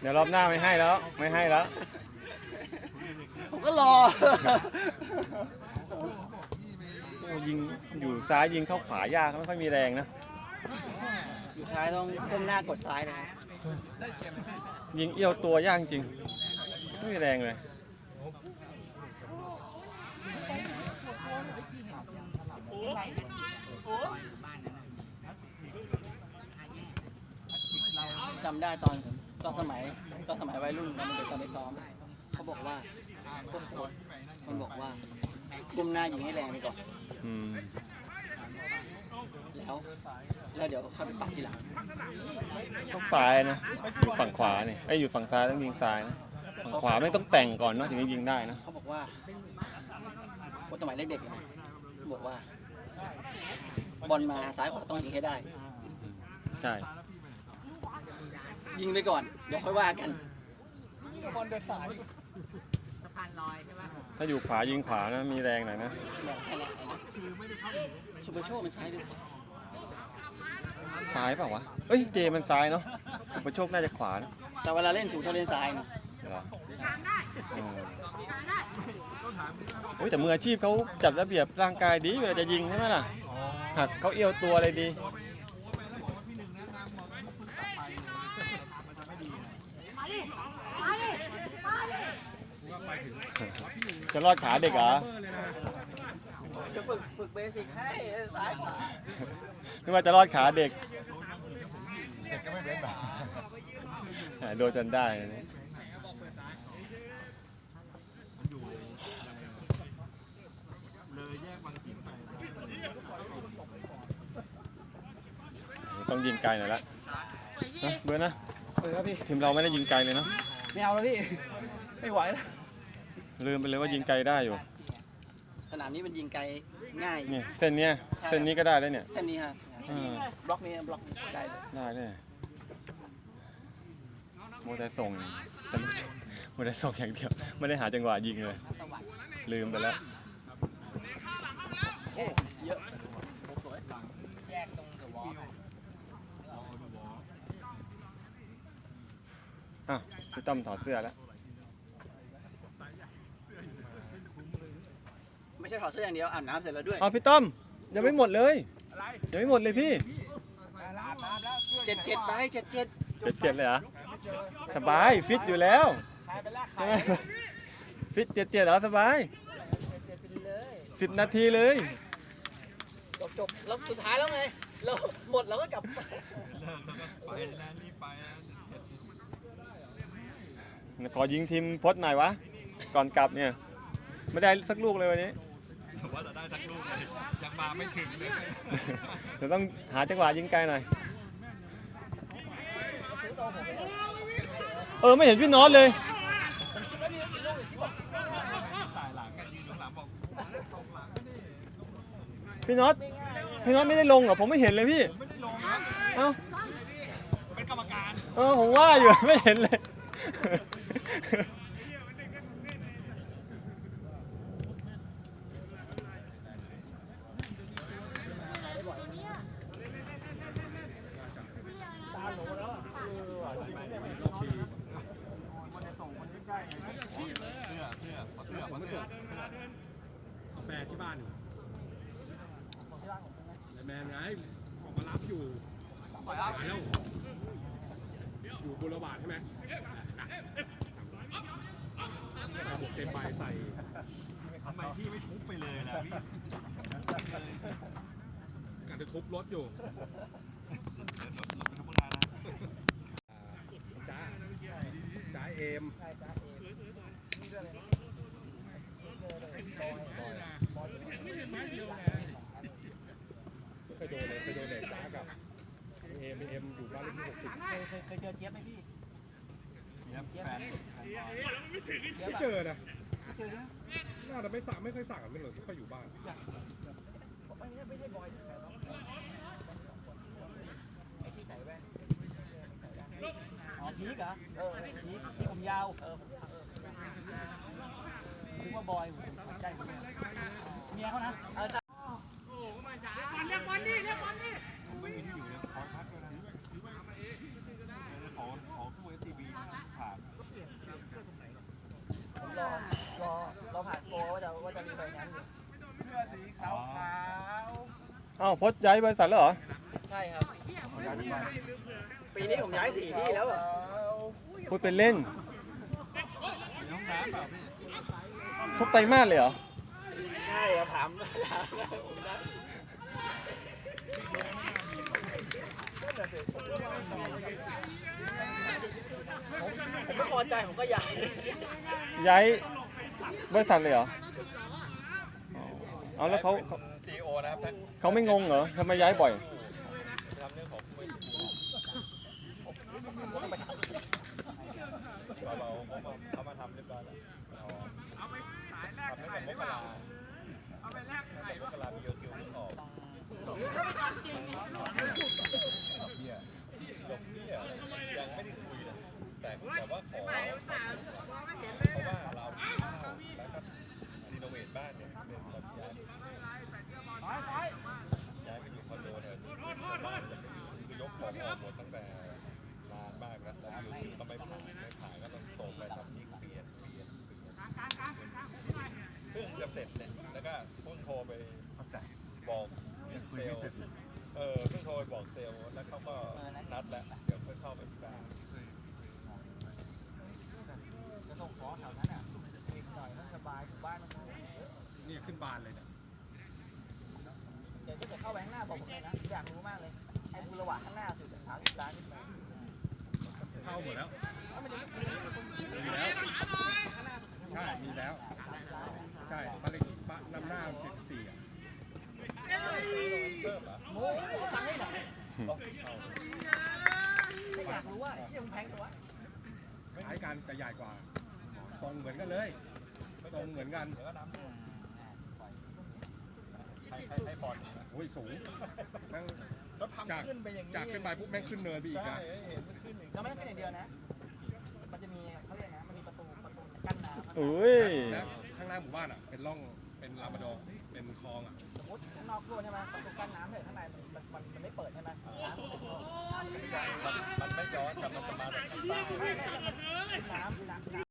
เดี๋ยวรอบหน้าไม่ให้แล้ว ไม่ให้แล้ว ผมก็รอ โอ้ยิงอยู่ซ้ายยิงเข้าขวายากไม่ค่อยมีแรงนะ อยู่ซ้ายต้องก้มหน้ากดซ้ายนะยิงเอี้ยวตัวยากจริง ไม่มีแรงเลย จำได้ตอนตอนสมัยตอนสมัยวัยรุ่นตอนเด็กตอนไปซ้อมเขาบอกว่าพวกโค้ชมันบอกว่าก้มหน้ายิงให้แรงไปก่อน อืมแล้ว แล้วเดี๋ยวเข้าไปปักทีหลังต้องซ้ายนะ อยู่ฝั่งขวาเนี่ยไอ้ยอยู่ฝั่งซ้ายต้องยิงซ้ายนะ ฝั่งขวาไม่ต้องแต่งก่อนเนอะถึงจะยิงได้นะ เขาบอกว่าคนสมัยเด็กๆนะเขาบอกว่า บอลมาซ้ายขวาต้องยิงให้ได้ ใช่ ยิงไปก่อน เดี๋ยวค่อยว่ากันถ้าอยู่ขวายิงขวานะมีแรงหน่อยนะแบบแค่นั้นไอ้นะสุเปอร์โชคมันซ้ายด้วยขวาซ้ายเปล่าวะเอ้ยเจมันซ้ายเนาะสุประโชคน่าจะขวานะแต่เวลาเล่นสูงเท่าเล่นซ้ายนะเหรอเออโอ้ยแต่มืออาชีพเขาจัดระเบียบร่างกายดีเวลาจะยิงใช่ไหมล่ะหักเขาเอี้ยวตัวอะไรดี จะรอดขาเด็กเหรอจะฝึกฝึกเบสิกให้ซ้ายขวานึกว่าจะรอดขาเด็ก เด็กก็ไม่เว้นหรอกอ่าโดนจนได้อันนี้ต้องยิงไกลหน่อยละนะเบอร์นะเออครับพี่ทีมเราไม่ได้ยิงไกลเลยเนาะไม่เอาแล้วพี่ ไม่ไหวแล้ว ลืมไปเลยว่ายิงไกลได้อยู่ สนามนี้มันยิงไกลง่ายนี่เส้นเนี้ยเส้นนี้ก็ได้แล้วเนี่ยเส้นนี้ฮะเออบล็อกนี้บล็อกได้เลยได้เลยโมแต่ส่งแต่ลูกชมโมแต่ส่งอย่างเดียวไม่ได้หาจังหวะยิงเลยลืมไปแล้ว โอ้เยอะสวยแยกตรงเดอะวอลอะพี่ต้อมถอดเสื้อแล้ว ไม่ใช่ถอดเสื้ออย่างเดียวอาบน้ำเสร็จแล้วด้วยเอาพี่ต้อมยังไม่หมดเลยยังไม่หมดเลยพี่เจ็ดเจ็ดไปเจ็ดเจ็ดเจ็ดเจ็ดเลยเหรอสบายฟิตอยู่แล้วใช่ไหมฟิตเจ็ดเจ็ดเหรอสบายสิบนาทีเลยจบจบแล้วสุดท้ายแล้วไงเราหมดเราก็กลับไปแล้วรีบไปแล้วขอยิงทีมพดหน่อยวะ ก่อนกลับเนี่ย ไม่ได้สักลูกเลยวันนี้ แต่ว่าจะได้ทั้งลูกเลยยังมาไม่ถึงเลยเดี๋ยวต้องหาจังหวะยิงไกลหน่อย เออไม่เห็นพี่โน้ตเลยสายหลังกันยืนตรงหลังบอกพี่โน้ตพี่โน้ตไม่ได้ลงเหรอผมไม่เห็นเลยพี่ไม่ได้ลงนะเอ้าเป็นกรรมการ เออผมว่าอยู่ไม่เห็นเลย เพื่อเพื่อเพื่อเพื่อเพื่อ กาแฟที่บ้านอยู่แมนไงออกมารับอยู่ไปแล้ว อยู่บุรบาทใช่ไหมเอาหมวกเต็มใบใส่ทำไมพี่ไม่ทุบไปเลยล่ะพี่กันจะทุบรถอยู่รถรถเป็นทุกนานะจ้าจ้าเอมเคยโดนเลยเคยโดนเลยจ้ากับเอ มเอมอยู่บ้านเลขที่หกสิบเคยเคยเคยเจอเจี๊ยบไหมพี่เนี่ยแฟนไม่เจอนะน่าจะไม่สั่งไม่ค่อยสั่งกันไม่เลยไม่ค่อยอยู่บ้านอ๋อพีกเหรอเออพีกพีกผมยาวเออนึกว่าบอยผมใกล้ผมเมียเขานะเออไม่มีที่อยู่เลยขอพักด้วยนะขอขอาวพจน์ย้ายบริษัทแล้วเหรอ ใช่ครับ ปีนี้ผมย้ายสี่ที่แล้วอะพูดเป็นเล่นมีห้องน้ำเปล่าพี่ทุกไตรมาสเลยเหรอ ใช่ครับถามถามผมได้ผมผมไม่พอใจผมก็ย้าย ย้ายบริษัทเลยเหรออ๋อเอาแล้วเขาเขาซีโอ นะครับท่านเขาไม่งงเหรอทำไมย้ายบ่อยทำเรื่องของไม่เราเราเขามาเขามาทำเรียบร้อยแล้วเราทำให้ผมมกราเอาไปแลกไข่มกรามีโยคิวเพิ่งออกดอกเบี้ยดอกเบี้ยยังไม่ได้คุยนะแต่แต่ว่าขอเพราะว่าเราแล้วก็รีโนเวทบ้านเนี่ยเป็นเราย้ายย้ายไปอยู่คอนโดแถวนี้คือยกของออกหมดตั้งแต่นานมากแล้วแล้วอยู่ๆก็ไม่ผ่านไม่ผ่านก็ต้องส่งไปทำยิ่งเปลี่ยนเปลี่ยนเปลี่ยนเพิ่งจะเสร็จเนี่ยแล้ว ก็เพิ่งโทรไปบอกเซลล์เออเพิ่งโทรไปบอกเซลล์แล้วเขาก็นัดแล้วเดี๋ยวค่อยเข้าไปที่บ้านจะส่งของแถวนั้นอะอีกหน่อยก็สบายถึงบ้านมันนี่ขึ้นบานเลยเนี่ยเดี๋ยวจะเข้าไปข้างหน้าบอกผมเลยนะอยากรู้มากเลยไอ้บูระหว่างข้างหน้าสุดสามสิบล้านขึ้นไปเข้าหมดแล้ว แล้วมันจะไม่ มีแล้ว ใช่ มีแล้ว ใช่บ้านเลขที่บ้านนำหน้าเจ็ดสี่อะ โม้ตังค์ให้หน่ อยไม่อยากรู้ว่าที่ยังแพงกว่าคล้ายกันแต่ใหญ่กว่าทรงเหมือนกันเลยทรงเหมือนกันให้ให้ให้บอลนะโอ้ยสูงแม่งแล้วทำขึ้นไปอย่างนี้จากขึ้นไปปุ๊บแม่งขึ้นเนินไปอีกใช่นะเห็นมันขึ้นอย่างนี้แล้วไม่ได้แค่อย่างเดียวนะ มันจะมีเขาเรียกนะ มันมีประตูประตูกั้นน้ำอุ้ยแล้วข้างหน้าหมู่บ้านอะ เป็นร่อง เป็นลาบราดอร์เป็นคลองอะส มมติข้างนอกรั่วใช่ไหมประตูกั้นน้ำเลยข้างในมันมันมันไม่เปิดใช่ไหมน้ำมันมันมันไม่ย้อนแต่มันจะมาจากข้างใต้น้ำน้ำน้ำ